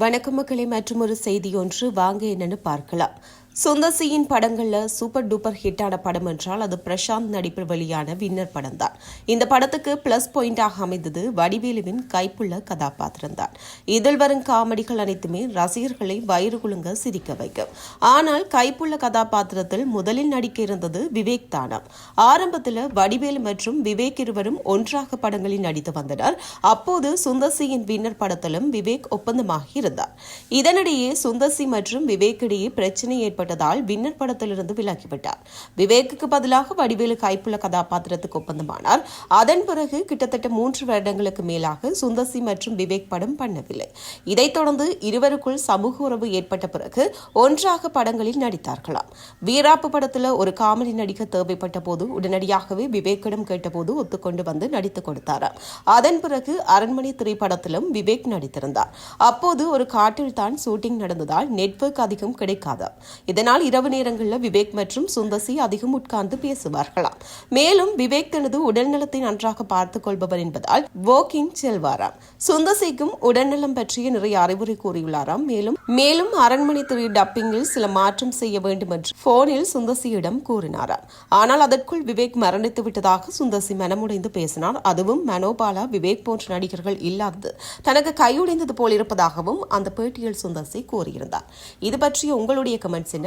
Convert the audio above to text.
வணக்கம் மக்களை மற்றும் ஒரு செய்தி ஒன்று வாங்க என்னன்னு பார்க்கலாம். சுந்தசியின் படங்கள்ல சூப்பர் டூப்பர் ஹிட்டான படம் என்றால் அது பிரசாந்த் நடிப்பில் வெளியான வின்னர் படம் தான் இந்த படத்துக்கு பிளஸ் பாயிண்டாக அமைந்தது வடிவேலுவின் கைப்புள்ள கதாபாத்திரம் தான் இதில் வரும் காமெடிகள் அனைத்துமே ரசிகர்களை வயிறு குலுங்க சிரிக்க வைக்கும். ஆனால் கைப்புள்ள கதாபாத்திரத்தில் முதலில் நடிக்க இருந்தது விவேக் தானம். ஆரம்பத்தில் வடிவேலு மற்றும் விவேக் இருவரும் ஒன்றாக படங்களில் நடித்து வந்தனர். அப்போது சுந்தர்சியின் வின்னர் படத்திலும் விவேக் ஒப்பந்தமாகி இருந்தார். இதனிடையே சுந்தசி மற்றும் விவேக் இடையே பிரச்சனை ஏற்பட்டதால் வின்னர் படத்திலிருந்து விலகிவிட்டார். விவேக்குக்கு பதிலாக வடிவேலு கைப்புள்ள கதாபாத்திரத்துக்கு ஒப்பந்தமானார். அதன் பிறகு கிட்டத்தட்ட மூன்று வருடங்களுக்கு மேலாக சுந்தசி மற்றும் விவேக் படம் பண்ணவில்லை. இதைத் தொடர்ந்து இருவருக்குள் சமூக உறவு ஏற்பட்ட பிறகு ஒன்றாக படங்களில் நடித்தார்களாம். வீராப்பு படத்தில் ஒரு காமெடி நடிக்க தேவைப்பட்ட போது உடனடியாகவே விவேக்கிடம் கேட்டபோது ஒத்துக்கொண்டு வந்து நடித்துக் கொடுத்தாராம். அதன் பிறகு அரண்மனை திரைப்படத்திலும் விவேக் நடித்திருந்தார். அப்போது ஒரு காட்டில் தான் ஷூட்டிங் நடந்ததால் நெட்வொர்க் அதிகம் கிடைக்காதாம். இதனால் இரவு நேரங்களில் விவேக் மற்றும் சுந்தசி அதிகம் உட்கார்ந்து பேசுவார்களாம். மேலும் விவேக் தனது உடல்நலத்தை நன்றாக பார்த்துக் கொள்பவர் என்பதால் வாக்கிங் செல்வாராம். சுந்தசிக்கும் உடல்நலம் பற்றிய நிறைய அறிவுரை கூறியுள்ளாராம். மேலும் மேலும் அரண்மனை திரு டப்பிங்கில் சில மாற்றம் செய்ய வேண்டும் என்று போனில் சுந்தசியிடம் கூறினாராம். ஆனால் அதற்குள் விவேக் மரணித்து விட்டதாக சுந்தசி மனமுடைந்து பேசினார். அதுவும் மனோபாலா விவேக் போன்ற நடிகர்கள் இல்லாதது. தனக்கு கையுடைந்தது போல் இருப்பதாகவும் அந்த பேட்டியில் சுந்தசி கூறியிருந்தார். இது பற்றிய உங்களுடைய கமெண்ட்ஸ் என்ன?